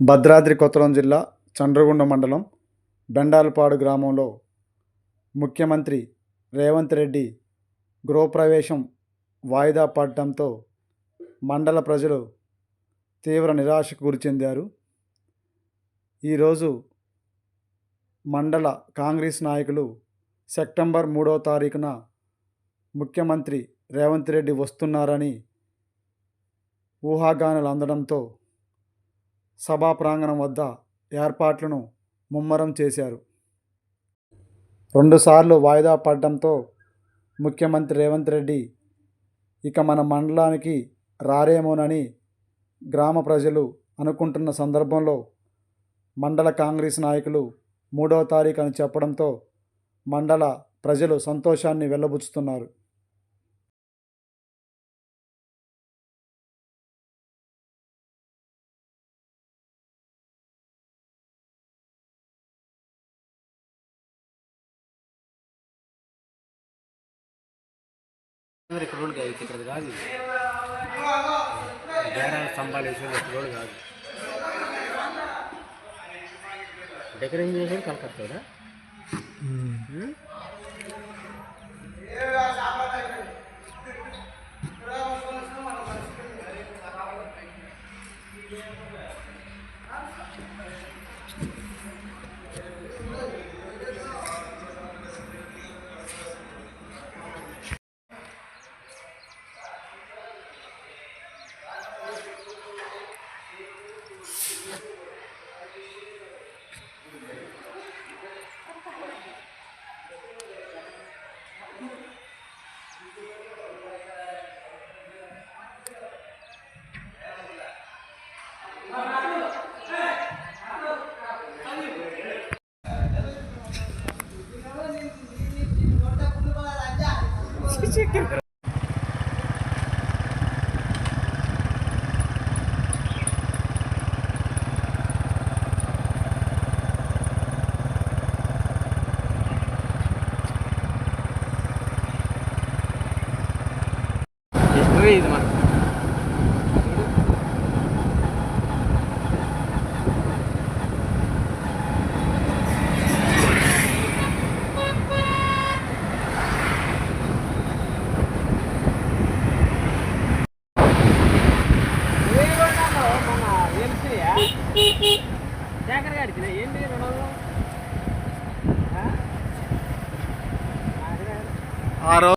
భద్రాద్రి కొత్తగూడెం జిల్లా చండ్రగుండ మండలం బెండాలపాడు గ్రామంలో ముఖ్యమంత్రి రేవంత్ రెడ్డి గృహప్రవేశం వాయిదా పడటంతో మండల ప్రజలు తీవ్ర నిరాశకు గురి చెందారు. ఈరోజు మండల కాంగ్రెస్ నాయకులు సెప్టెంబర్ మూడో తారీఖున ముఖ్యమంత్రి రేవంత్ రెడ్డి వస్తున్నారని ఊహాగానాలు అందడంతో సభా ప్రాంగణం వద్ద ఏర్పాట్లను ముమ్మరం చేశారు. రెండుసార్లు వాయిదా పడడంతో ముఖ్యమంత్రి రేవంత్ రెడ్డి ఇక మన మండలానికి రారేమోనని గ్రామ ప్రజలు అనుకుంటున్న సందర్భంలో మండల కాంగ్రెస్ నాయకులు మూడవ తారీఖు అని చెప్పడంతో మండల ప్రజలు సంతోషాన్ని వెళ్ళబుచ్చుతున్నారు ఇక్కడ ఇక్కడ రోడ్డు కాదు ఇక్కడ కాదు బేరాల స్తంభాలు వేసేది ఇక్కడ రోడ్డు కాదు డెకరేషన్ చేసేది కలకత్తాడా Estou indo, mano. శేఖర్ గారికి ఏంటి ఆ? రోజు